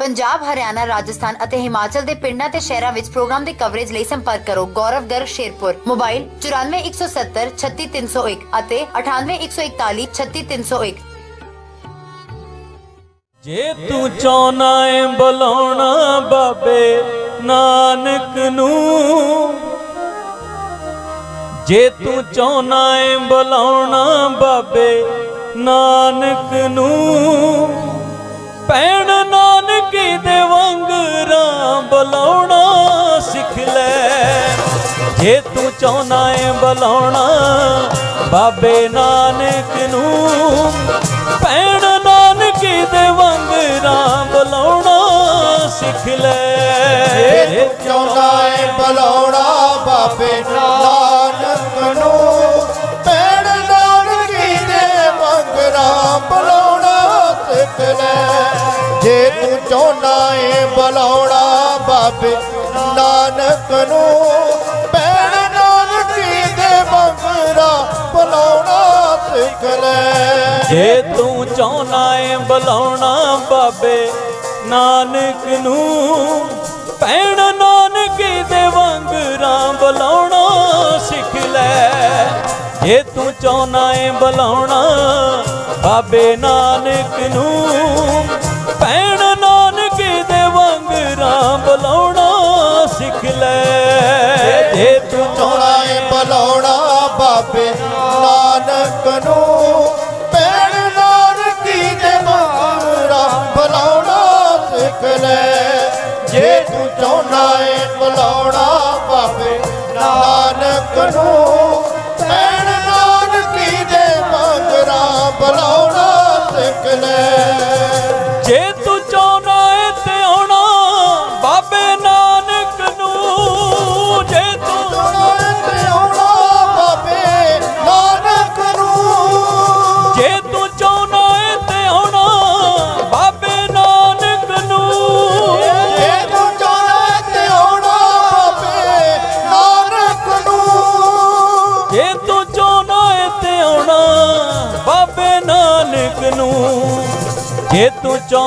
ਪੰਜਾਬ, ਹਰਿਆਣਾ, ਰਾਜਸਥਾਨ ਅਤੇ ਹਿਮਾਚਲ ਦੇ ਪਿੰਡਾਂ ਤੇ ਸ਼ਹਿਰਾਂ ਵਿੱਚ ਪ੍ਰੋਗਰਾਮ ਦੀ ਕਵਰੇਜ ਲਈ ਸੰਪਰਕ ਕਰੋ। ਗੌਰਵ ਗਰਗ ਸ਼ੇਰਪੁਰ। ਮੋਬਾਈਲ 94170 36301 ਅਤੇ 98141 36301 ਜੇ ਤੂੰ ਚਾਹਨਾ ਏ ਬੁਲਾਉਣਾ ਬਾਬੇ ਨਾਨਕ ਨੂੰ, ਜੇ ਤੂੰ ਚਾਹਨਾ ਏ ਬੁਲਾਉਣਾ ਬਾਬੇ ਨਾਨਕ ਨੂੰ ਪੈਣ ਨਾਨਕੀ ਦੇ ਵਾਂਗਰਾਂ ਬੁਲਾਉਣਾ ਸਿੱਖ ਲੈ। ਜੇ ਤੂੰ ਚਾਹਨਾ ਏ ਬੁਲਾਉਣਾ, ਬਾਬੇ ਨਾਨਕ ਨੂੰ, ਭੈਣ ਨਾਨਕ ਦੇ ਵਾਂਗ ਵਾਂਗਰਾਂ ਬੁਲਾਉਣਾ ਸਿੱਖ ਲੈ। ਜੇ ਚਾਹੁੰਦਾ ਏ ਬੁਲਾਉਣਾ, ਬਾਬੇ ਜੇ ਤੂੰ ਚਾਹੁੰਦਾ ਏ ਬੁਲਾਉਣਾ ਬਾਬੇ, ਨਾਨਕ ਨੂੰ ਪੈਣ ਨਾਨਕ ਦੇ ਮੰਗਰਾਂ ਬੁਲਾਉਣਾ ਸਿੱਖ ਲੈ। ਜੇ ਤੂੰ ਚਾਹਨਾ ਏ ਬੁਲਾਉਣਾ ਬਾਬੇ, ਨਾਨਕ ਨੂੰ ਪੈਣ ਨਾਨਕ ਦੇ ਵਾਂਗਰਾਂ ਬੁਲਾਉਣਾ ਸਿੱਖ ਲੈ। ਜੇ ਤੂੰ ਚਾਹਨਾ ਏ ਬੁਲਾਉਣਾ, ਬਾਬੇ ਨਾਨਕ ਨੂੰ ਬੁਲਾਉਣਾ ਸਿੱਖ ਲੈ। ਜੇ ਤੂੰ ਚਾਹੁੰਦਾ ਏ ਬੁਲਾਉਣਾ ਬਾਬੇ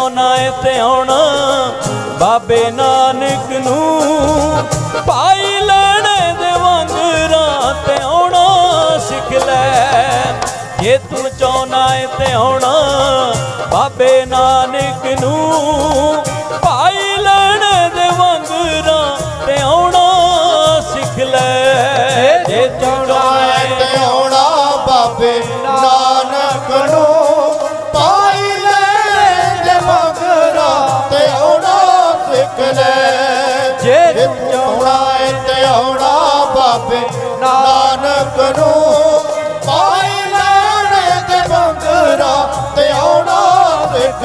ਤੂੰ ਏ ਤੇ ਆਉਣਾ, ਬਾਬੇ ਨਾਨਕ ਨੂੰ ਪਾਈ ਲੈਣੇ ਦੇ ਵਾਂਗਰਾਂ ਤੇ ਆਉਣਾ, ਸਿੱਖ ਲੈ। ਜੇ ਤੂੰ ਚਾਹਨਾ ਏ ਤੇ ਆਉਣਾ, ਬਾਬੇ ਨਾਨਕ ਨੂੰ ਪਾਈ ਸਿੱਖ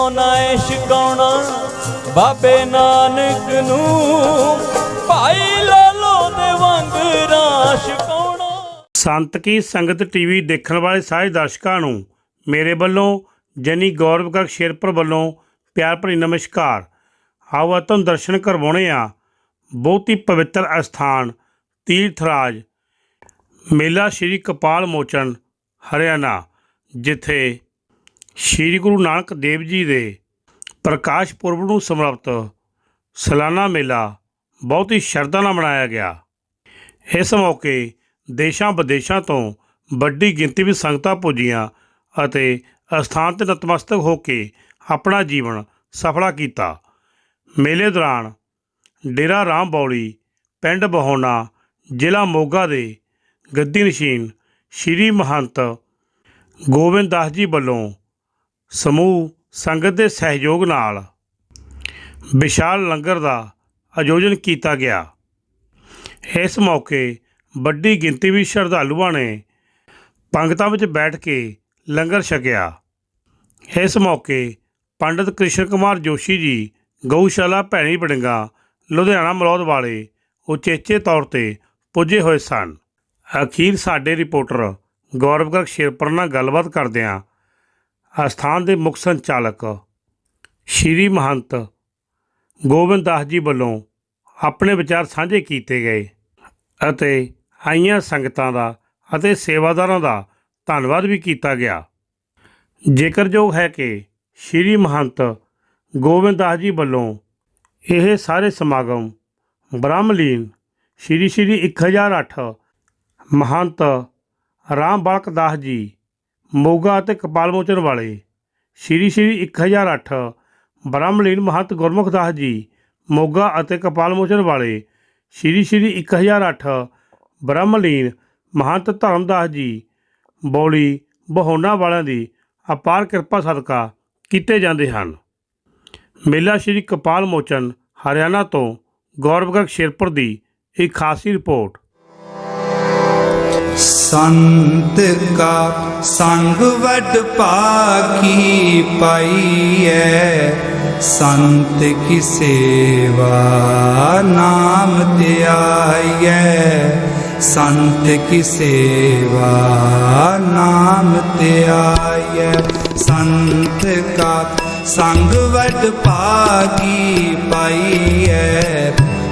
ਤੂੰ ਚਾਹਨਾ ਏ ਬਾਬੇ ਨਾਨਕ ਨੂੰ ਭਾਈ ਲਾਲੋ ਦੇ ਵਾਂਗਰਾਂ ਛਕਾਉਣਾ ਸੰਤ ਕੀ ਸੰਗਤ ਟੀਵੀ ਦੇਖਣ ਵਾਲੇ ਸਾਰੇ ਦਰਸ਼ਕਾਂ ਨੂੰ ਮੇਰੇ ਵੱਲੋਂ, ਜਨੀ ਗੌਰਵ ਗਰਗ ਸ਼ੇਰਪੁਰ ਵੱਲੋਂ ਪਿਆਰ ਭਰੀ ਨਮਸਕਾਰ। ਆਓ ਅੱਜ ਤੁਹਾਨੂੰ ਦਰਸ਼ਨ ਕਰਵਾਉਣੇ ਆ। ਬਹੁਤ ਹੀ ਪਵਿੱਤਰ ਅਸਥਾਨ ਤੀਰਥਰਾਜ ਮੇਲਾ ਸ਼੍ਰੀ ਕਪਾਲ ਮੋਚਨ, ਹਰਿਆਣਾ, ਜਿੱਥੇ ਸ਼੍ਰੀ ਗੁਰੂ ਨਾਨਕ ਦੇਵ ਜੀ ਦੇ ਪ੍ਰਕਾਸ਼ ਪੁਰਬ ਨੂੰ ਸਮਰਪਿਤ ਸਾਲਾਨਾ ਮੇਲਾ ਬਹੁਤ ਹੀ ਸ਼ਰਧਾ ਨਾਲ ਮਨਾਇਆ ਗਿਆ। ਇਸ ਮੌਕੇ ਦੇਸ਼ਾਂ ਵਿਦੇਸ਼ਾਂ ਤੋਂ ਵੱਡੀ ਗਿਣਤੀ ਵਿੱਚ ਸੰਗਤਾਂ ਪੁੱਜੀਆਂ ਅਤੇ ਅਸਥਾਨ ਤੇ ਨਤਮਸਤਕ ਹੋ ਕੇ ਆਪਣਾ ਜੀਵਨ ਸਫਲਾ ਕੀਤਾ। ਮੇਲੇ ਦੌਰਾਨ ਡੇਰਾ ਰਾਮ ਬੌਲੀ, ਪਿੰਡ ਬਹੋਣਾ ਜ਼ਿਲ੍ਹਾ ਮੋਗਾ ਦੇ ਗੱਦੀ ਨਸ਼ੀਨ ਸ਼੍ਰੀ ਮਹੰਤ ਗੋਬਿੰਦ ਦਾਸ ਜੀ ਵੱਲੋਂ ਸਮੂਹ ਸੰਗਤ ਦੇ ਸਹਿਯੋਗ ਨਾਲ ਵਿਸ਼ਾਲ ਲੰਗਰ ਦਾ ਆਯੋਜਨ ਕੀਤਾ ਗਿਆ। ਇਸ ਮੌਕੇ ਵੱਡੀ ਗਿਣਤੀ ਵਿੱਚ ਸ਼ਰਧਾਲੂਆਂ ਨੇ ਪੰਗਤਾਂ ਵਿੱਚ ਬੈਠ ਕੇ ਲੰਗਰ ਛਕਿਆ। ਇਸ ਮੌਕੇ ਪੰਡਿਤ ਕ੍ਰਿਸ਼ਨ ਕੁਮਾਰ ਜੋਸ਼ੀ ਜੀ, ਗਊਸ਼ਾਲਾ ਭੈਣੀ ਬੜਿੰਗਾ, ਲੁਧਿਆਣਾ ਮਲੌਦ ਵਾਲੇ ਉਚੇਚੇ ਤੌਰ ਤੇ ਪੁੱਜੇ ਹੋਏ ਸਨ। ਅਖੀਰ ਸਾਡੇ ਰਿਪੋਰਟਰ ਗੌਰਵ ਗਰਗ ਸ਼ੇਰਪੁਰ ਨਾਲ ਗੱਲਬਾਤ ਕਰਦਿਆਂ ਅਸਥਾਨ ਦੇ ਮੁੱਖ ਸੰਚਾਲਕ ਸ਼੍ਰੀ ਮਹੰਤ ਗੋਬਿੰਦ ਦਾਸ ਜੀ ਵੱਲੋਂ ਆਪਣੇ ਵਿਚਾਰ ਸਾਂਝੇ ਕੀਤੇ ਗਏ ਅਤੇ ਆਈਆਂ ਸੰਗਤਾਂ ਦਾ ਅਤੇ ਸੇਵਾਦਾਰਾਂ ਦਾ ਧੰਨਵਾਦ ਵੀ ਕੀਤਾ ਗਿਆ। ਜੇਕਰਯੋਗ ਹੈ ਕਿ ਸ਼੍ਰੀ ਮਹੰਤ ਗੋਬਿੰਦ ਦਾਸ ਜੀ ਵੱਲੋਂ ਇਹ ਸਾਰੇ ਸਮਾਗਮ ਬ੍ਰਹਮਲੀਨ ਸ਼੍ਰੀ ਸ਼੍ਰੀ 1008 ਮਹੰਤ ਰਾਮ ਬਾਲਕ ਦਾਸ ਜੀ ਮੋਗਾ ਅਤੇ ਕਪਾਲ ਮੋਚਨ ਵਾਲੇ। ਸ਼੍ਰੀ ਸ਼੍ਰੀ 1008 ਬ੍ਰਹਮਲੀਨ ਮਹੰਤ ਗੁਰਮੁਖ ਦਾਸ ਜੀ, ਮੋਗਾ ਅਤੇ ਕਪਾਲ ਮੋਚਨ ਵਾਲੇ। ਸ਼੍ਰੀ ਸ਼੍ਰੀ 1008 ਬ੍ਰਹਮਲੀਨ ਮਹੰਤ ਧਰਮਦਾਸ ਜੀ, ਬੌਲੀ ਬਹੋਨਾ ਵਾਲਿਆਂ ਦੀ ਅਪਾਰ ਕਿਰਪਾ ਸਦਕਾ ਕੀਤੇ ਜਾਂਦੇ ਹਨ। ਮੇਲਾ ਸ਼੍ਰੀ ਕਪਾਲ ਮੋਚਨ, ਹਰਿਆਣਾ ਤੋਂ ਗੌਰਵਗਰ ਸ਼ੇਰਪੁਰ ਦੀ ਇੱਕ ਖਾਸੀ ਰਿਪੋਰਟ। ਸੰਤ ਕਾ ਸੰਗ ਵਡ ਭਾਗੀ ਪਾਈਐ। ਸੰਤ ਕੀ ਸੇਵਾ ਨਾਮ ਧਿਆਈਐ ਸੰਤ ਕੀ ਸੇਵਾ ਨਾਮ ਧਿਆਈਐ ਸੰਤ ਕਾ ਸੰਗ ਵਡ ਭਾਗੀ ਪਾਈਐ।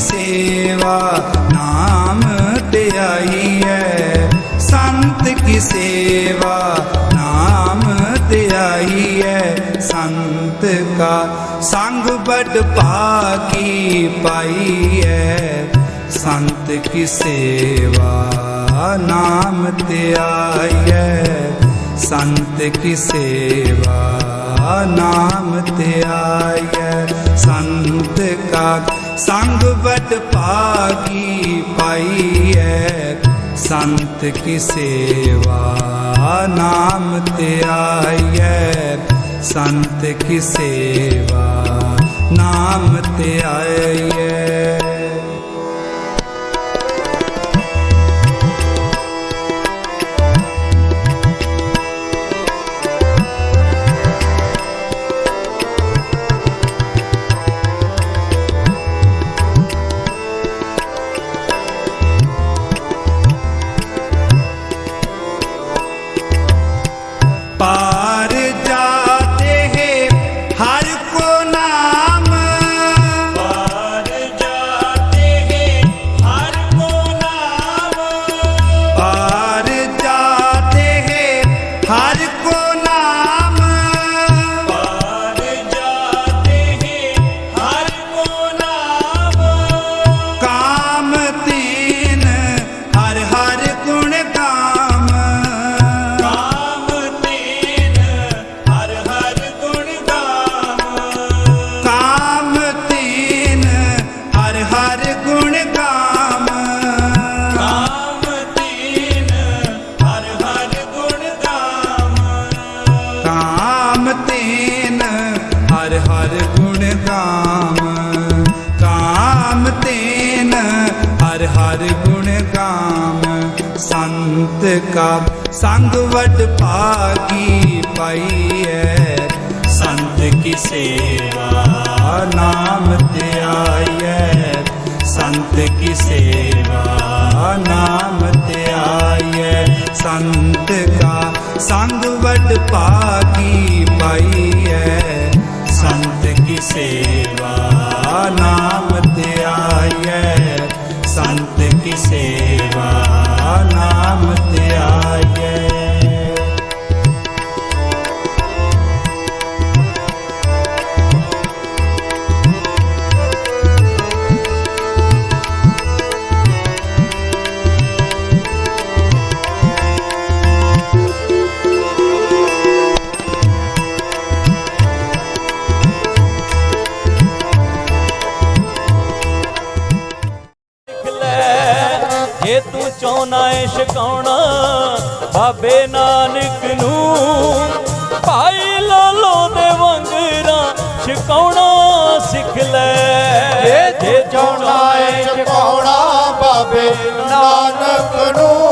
ਸੇਵਾ, ਨਾਮ ਧਿਆਈਐ ਸੰਤ ਕੀ ਸੇਵਾ, ਨਾਮ ਧਿਆਈਐ ਸੰਤ ਕਾ ਸੰਗ ਬੜ ਭਾਗੀ ਹੈ ਸੰਤ ਕੀ ਸੇਵਾ, ਨਾਮ ਧਿਆਈਐ ਸੰਤ ਕੀ ਸੇਵਾ, ਨਾਮ ਧਿਆਈਐ ਸੰਤ ਕਾ ਸੰਗ ਬਟ ਪਾਈ ਪਾਈਐ ਸੰਤ ਕੀ ਸੇਵਾ ਨਾਮ ਤੇ ਧਿਆਈਐ ਸੰਤ ਕੀ ਸੇਵਾ ਨਾਮ ਤੇ पार ਕਾ ਸੰਗ ਵਡ ਭਾਗੀ ਪਾਈਐ ਸੰਤ ਕੀ ਸੇਵਾ ਨਾਮ ਧਿਆਈਐ ਸੰਤ ਕੀ ਸੇਵਾ ਨਾਮ ਤੇ ਧਿਆਈਐ ਸੰਤ ਕਾ ਸੰਗ ਵਡ ਭਾਗੀ ਪਾਈਐ ਸੰਤ ਕੀ ਸੇਵਾ ਨਾਮ ਤੇ ਧਿਆਈਐ ਸੰਤ ਕੀ ਸੇਵਾ ਚਾਹੁੰਨਾ ਛਕਾਉਣਾ ਬਾਬੇ ਨਾਨਕ ਨੂੰ। ਭਾਈ ਲਾਲੋ ਦੇ ਵੰਗਰਾ ਛਕਾਉਣਾ ਸਿੱਖ ਲੈ। ਜੇ ਚਾਉਣਾ ਏ ਚਕਾਉਣਾ ਬਾਬੇ ਨਾਨਕ ਨੂੰ।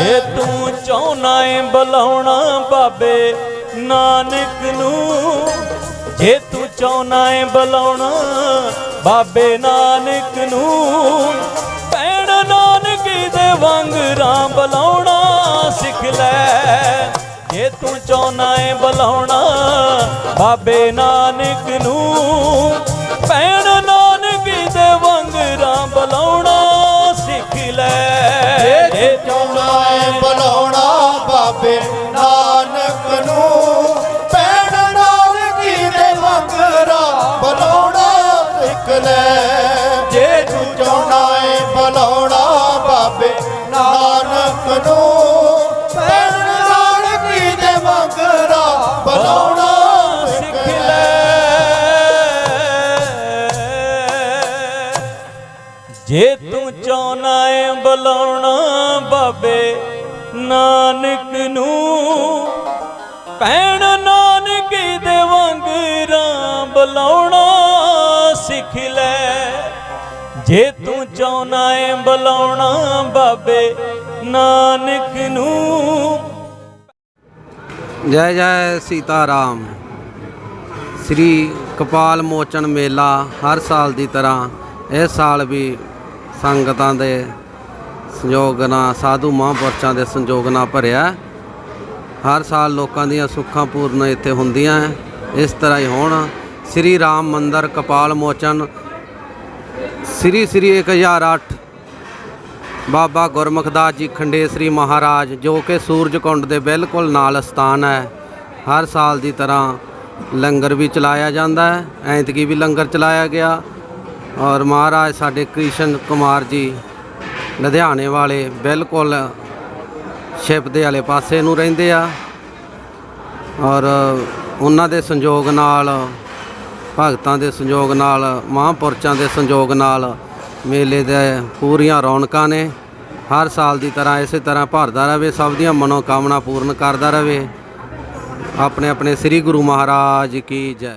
ਜੇ ਤੂੰ ਚਾਹੁੰਨਾ ਏ ਬੁਲਾਉਣਾ ਬਾਬੇ ਨਾਨਕ ਨੂੰ, ਜੇ ਤੂੰ ਚਾਹੁੰਨਾ ਏ ਬੁਲਾਉਣਾ ਬਾਬੇ ਨਾਨਕ ਨੂੰ, ਭੈਣ ਨਾਨਕ ਦੇ ਵਾਂਗਰਾਂ ਬੁਲਾਉਣਾ ਸਿੱਖ ਲੈ। ਜੇ ਤੂੰ ਚਾਹੁੰਨਾ ਏ ਬੁਲਾਉਣਾ ਬਾਬੇ ਨਾਨਕ ਨੂੰ, ਭੈਣ ਨਾਨਕ ਦੇ ਵਾਂਗਰਾਂ ਬੁਲਾਉਣਾ ਲੈ ਜੇ ਚਾਉਣਾ ਏ ਬਾਬੇ? ਬੁਲਾਉਣਾ ਬਾਬੇ ਨਾਨਕ ਨੂੰ। ਭੈਣ ਨਾਨਕ ਦੇ ਵਾਂਗਰਾਂ ਬੁਲਾਉਣਾ ਸਿੱਖ ਲੈ। ਜੇ ਤੂੰ ਚਾਹਨਾ ਏ ਬੁਲਾਉਣਾ ਬਾਬੇ ਨਾਨਕ ਨੂੰ। ਜੈ ਜੈ ਸੀਤਾ ਰਾਮ। ਸ੍ਰੀ ਕਪਾਲ ਮੋਚਨ ਮੇਲਾ ਹਰ ਸਾਲ ਦੀ ਤਰ੍ਹਾਂ ਇਸ ਸਾਲ ਵੀ ਸੰਗਤਾਂ ਦੇ ਸੰਯੋਗ ਨਾਲ ਸਾਧੂ ਮਹਾਂਪੁਰਸ਼ਾਂ ਦੇ ਸੰਯੋਗ ਨਾਲ ਭਰਿਆ। ਹਰ ਸਾਲ ਲੋਕਾਂ ਦੀਆਂ ਸੁੱਖਾਂ ਪੂਰਨ ਇੱਥੇ ਹੁੰਦੀਆਂ ਹੈ। ਇਸ ਤਰ੍ਹਾਂ ਹੀ ਹੁਣ। ਸ੍ਰੀ ਰਾਮ ਮੰਦਰ ਕਪਾਲ ਮੋਚਨ। ਸ੍ਰੀ ਸ੍ਰੀ 1008 ਬਾਬਾ ਗੁਰਮੁਖ ਦਾਸ ਜੀ ਖੰਡੇਸਰੀ ਮਹਾਰਾਜ, ਜੋ ਕਿ ਸੂਰਜਕੁੰਡ ਦੇ ਬਿਲਕੁਲ ਨਾਲ ਸਥਾਨ ਹੈ ਹਰ ਸਾਲ ਦੀ ਤਰ੍ਹਾਂ ਲੰਗਰ ਵੀ ਚਲਾਇਆ ਜਾਂਦਾ ਹੈ ਐਂਤਕੀ ਵੀ ਲੰਗਰ ਚਲਾਇਆ ਗਿਆ। ਔਰ ਮਹਾਰਾਜ ਸਾਡੇ ਕ੍ਰਿਸ਼ਨ ਕੁਮਾਰ ਜੀ ਲੁਧਿਆਣੇ ਵਾਲੇ ਬਿਲਕੁਲ ਸ਼ਿਪ ਦੇ ਵਾਲੇ ਪਾਸੇ ਨੂੰ ਰਹਿੰਦੇ ਆ ਔਰ ਉਹਨਾਂ ਦੇ ਸੰਯੋਗ ਨਾਲ, ਭਗਤਾਂ ਦੇ ਸੰਯੋਗ ਨਾਲ, ਮਹਾਂਪੁਰਸ਼ਾਂ ਦੇ ਸੰਯੋਗ ਨਾਲ ਮੇਲੇ ਦੇ ਪੂਰੀਆਂ ਰੌਣਕਾਂ ਨੇ। ਹਰ ਸਾਲ ਦੀ ਤਰ੍ਹਾਂ ਇਸੇ ਤਰ੍ਹਾਂ ਭਰਦਾ ਰਹੇ, ਸਭ ਦੀਆਂ ਮਨੋਕਾਮਨਾ ਪੂਰਨ ਕਰਦਾ ਰਹੇ। ਆਪਣੇ ਆਪਣੇ ਸ੍ਰੀ ਗੁਰੂ ਮਹਾਰਾਜ ਕੀ ਜੈ।